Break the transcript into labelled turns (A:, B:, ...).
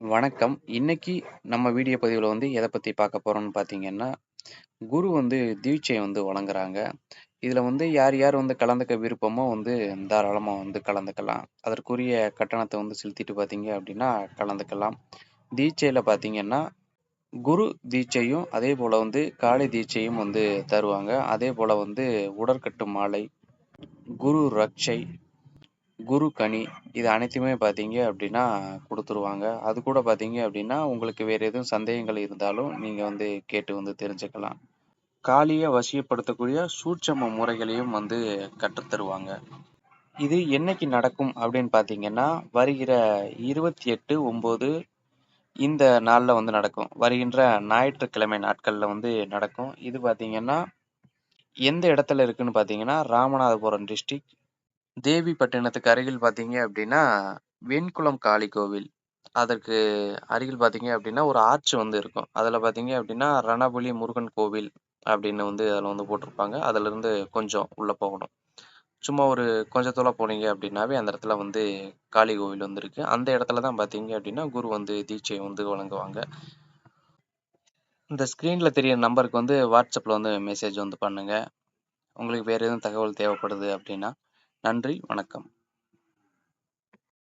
A: வணக்கம். இன்னைக்கு நம்ம வீடியோ பதிவில் வந்து எதை பற்றி பார்க்க போகிறோம்னு பார்த்தீங்கன்னா, குரு வந்து தீட்சை வந்து வழங்குறாங்க. இதில் வந்து யார் யார் வந்து கலந்துக்க விருப்பமோ வந்து தாராளமாக வந்து கலந்துக்கலாம். அதற்குரிய கட்டணத்தை வந்து செலுத்திட்டு பார்த்தீங்க அப்படின்னா கலந்துக்கலாம். தீட்சையில் பார்த்தீங்கன்னா, குரு தீட்சையும், அதே போல் வந்து காளி தீட்சையும் வந்து தருவாங்க. அதே போல் வந்து உடற்கட்டு மாலை, குரு ரக்ஷை குரு கனி இது அனைத்துமே பார்த்தீங்க அப்படின்னா கொடுத்துருவாங்க அது கூட பார்த்தீங்க அப்படின்னா உங்களுக்கு வேறு எதுவும் சந்தேகங்கள் இருந்தாலும் நீங்கள் வந்து கேட்டு வந்து தெரிஞ்சுக்கலாம். காலியை வசியப்படுத்தக்கூடிய சூட்சம முறைகளையும் வந்து கற்றுத் தருவாங்க. இது என்னைக்கு நடக்கும் அப்படின்னு பார்த்தீங்கன்னா, வருகிற 28/9 இந்த நாளில் வந்து நடக்கும். வருகின்ற ஞாயிற்றுக்கிழமை நாட்களில் வந்து நடக்கும். இது பார்த்தீங்கன்னா, எந்த இடத்துல இருக்குன்னு பார்த்தீங்கன்னா, ராமநாதபுரம் டிஸ்ட்ரிக்ட் தேவிப்பட்டினத்துக்கு அருகில் பார்த்தீங்க அப்படின்னா வெண்குளம் காளி கோவில். அதற்கு அருகில் பார்த்தீங்க அப்படின்னா ஒரு ஆர்ச் வந்து இருக்கும். அதில் பார்த்தீங்க அப்படின்னா ரணபுலி முருகன் கோவில் அப்படின்னு வந்து அதில் வந்து போட்டிருப்பாங்க. அதிலிருந்து கொஞ்சம் உள்ள போகணும். சும்மா ஒரு கொஞ்ச தூரம் போனீங்க அப்படின்னாவே, அந்த இடத்துல வந்து காளி கோவில் வந்து இருக்கு. அந்த இடத்துல தான் பார்த்தீங்க அப்படின்னா குரு வந்து தீட்சை வந்து வழங்குவாங்க. இந்த ஸ்க்ரீன்ல தெரியிற நம்பருக்கு வந்து WhatsAppல வந்து மெசேஜ் வந்து பண்ணுங்க. உங்களுக்கு வேறு எதுவும் தகவல் தேவைப்படுது அப்படின்னா நன்றி, வணக்கம்.